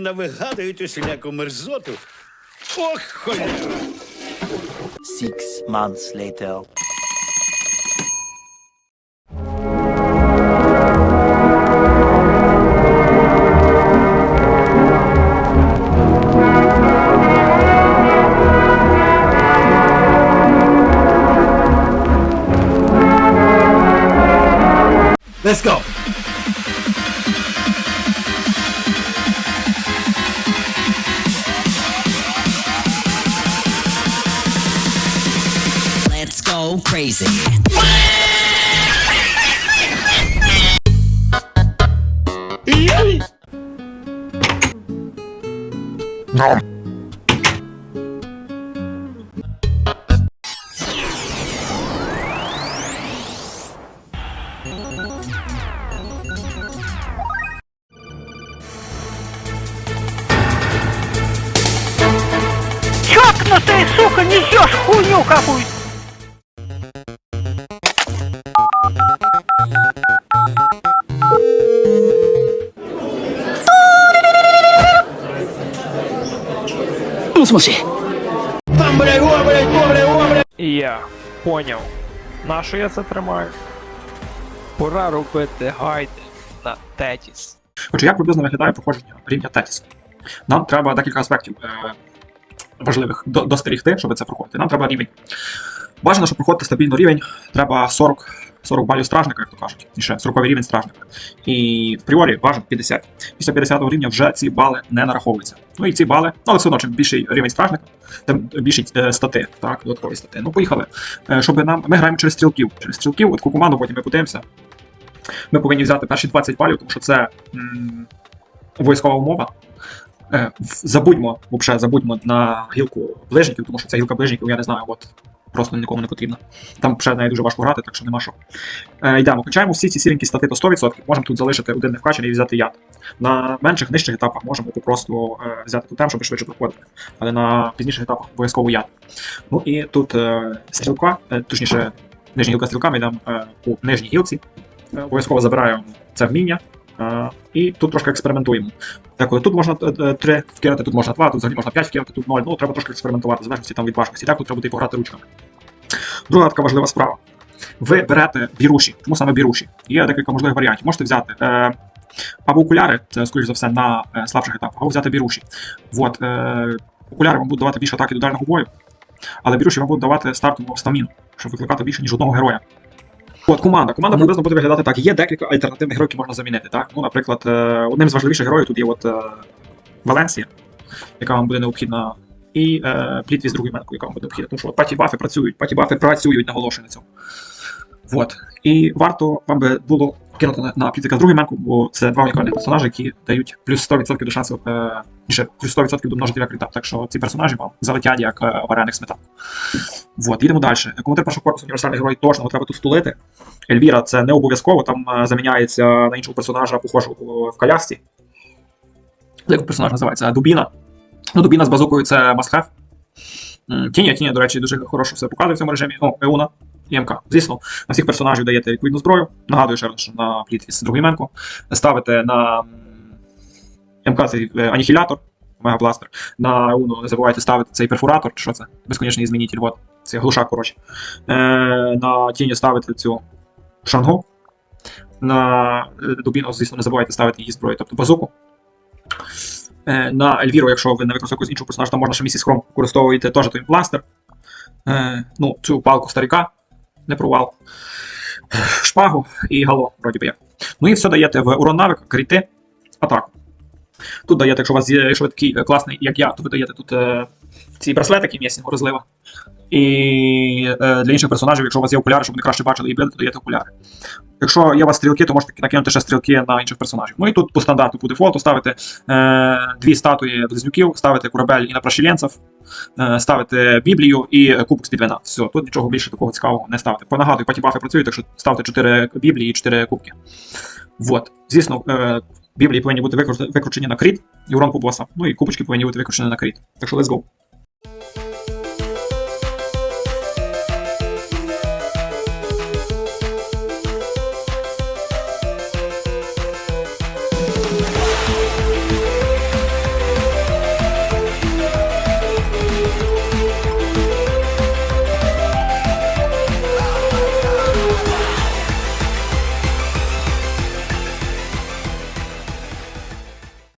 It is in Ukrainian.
навигадують усіляку мерзоту. Ох, холєра! Six months later. Let's go. crazy. No. Чокнутая, сука, несешь хуйню какую-то! Я поняв. Нащо я це тримаю? Пора робити гайди на Тетіс. Отже, як приблизно виглядає проходження рівня Тетіс? Нам треба декілька аспектів е, важливих до, достерігти, щоб це проходити. Нам треба рівень. Бажано, щоб проходити стабільно рівень, треба 40, 40 балів стражника, як то кажуть, і ще 40 рівень стражника. І в пріорі бажано 50. Після 50 рівня вже ці бали не нараховуються. Ну і ці бали, ну, але все одно, чим більший рівень стражника, тим більші е, стати, так, додаткові стати. Ну, поїхали. Е, щоб нам. Ми граємо через стрілків. Через стрілків, от команду потім ми подивимося. Ми повинні взяти перші 20 балів, тому що це м, обов'язкова умова. Е, забудьмо, взагалі, забудьмо на гілку ближників, тому що ця гілка ближників, я не знаю, от просто нікому не потрібна. Там ще нею дуже важко грати, так що нема що. Е, йдемо, качаємо всі ці сіренькі стати по 100%, можемо тут залишити один невкачаний і взяти яд. На менших нижчих етапах можемо попросту е, взяти тотем, щоб швидше проходити. Але на пізніших етапах обов'язково яд. Ну і тут е, стрілка, е, точніше, нижня гілка стрілка, ми йдемо е, у нижній гілці. Е, Обов'язково забираємо це вміння. Е, І тут трошки експериментуємо. Деколи тут можна 3 вкинути, тут можна 2, тут взагалі можна 5 вкинути, тут 0. Ну, треба трошки експериментувати, залежності там від важкості. Так, тут треба буде пограти ручками. Друга така важлива справа. Ви берете біруші. Чому саме біруші? Є декілька можливих варіантів. Можете взяти е, або окуляри, це, скоріш за все, на е, слабших етапах, або взяти біруші. От, е, окуляри вам будуть давати більше атаки до дальнього бою, але біруші вам будуть давати стартову стаміну, щоб викликати більше, ніж одного героя. От команда. Команда приблизно буде виглядати так. Є декілька альтернативних героїв, які можна замінити. Так? Ну, наприклад, е, одним з важливіших героїв тут є от, е, Валенсія, яка вам буде необхідна, і е, Плітві з другою меткою, яка вам буде необхідна. Тому що от паті бафи працюють, паті бафи працюють, наголошую на цьому. От. І варто вам би було кинути на, на Плітвіка з другою менку, бо це два унікальних персонажі, які дають плюс 100% до шансу, е, плюс 100% до множителя крита. Так що ці персонажі вам залетять як е, варених сметан. От, їдемо далі. Командир першого корпусу універсальний герой точно треба тут втулити. Ельвіра це не обов'язково, там е, заміняється на іншого персонажа, похожого в колясці. Як персонаж називається? Дубіна. Ну, Дубіна з базукою це have. Тіня, Тіня, до речі, дуже хорошо все показує в цьому режимі. О, Еуна і МК. Звісно, на всіх персонажів даєте відповідну зброю. Нагадую ще раз, що на плітві з другої менку. Ставите на МК цей е, анігілятор, мегабластер. На Еуну не забувайте ставити цей перфоратор, чи що це? Безконечний змінитель, от. Це глушак, коротше. Е, на тіні ставити цю шангу. На е, Дубіну, звісно, не забувайте ставити її зброю, тобто базуку. Е, на Ельвіру, якщо ви не використовуєте іншого персонажа, там можна ще місяць хром використовуєте теж той бластер. Е, ну, цю палку старика, не провал. Шпагу і гало, вроді би як. Ну і все даєте в урон навик, кріти, атаку. Тут даєте, якщо у вас є, швидкий е, класний, як я, то ви даєте тут е, ці браслетики м'ясні розлива. І е, для інших персонажів, якщо у вас є окуляри, щоб вони краще бачили і били, то даєте окуляри. Якщо є у вас стрілки, то можете накинути ще стрілки на інших персонажів. Ну і тут по стандарту по дефолту ставите е, дві статуї близнюків, ставите корабель і на е, ставите Біблію і кубок вина. Все, тут нічого більше такого цікавого не ставите. Понагадую, паті бафи працюють, так що ставте 4 Біблії і 4 кубки. Вот. Звісно, е, Біблії повинні бути викручені на кріт і урон по босам. Ну і кубочки повинні бути викручені на кріт. Так що let's go.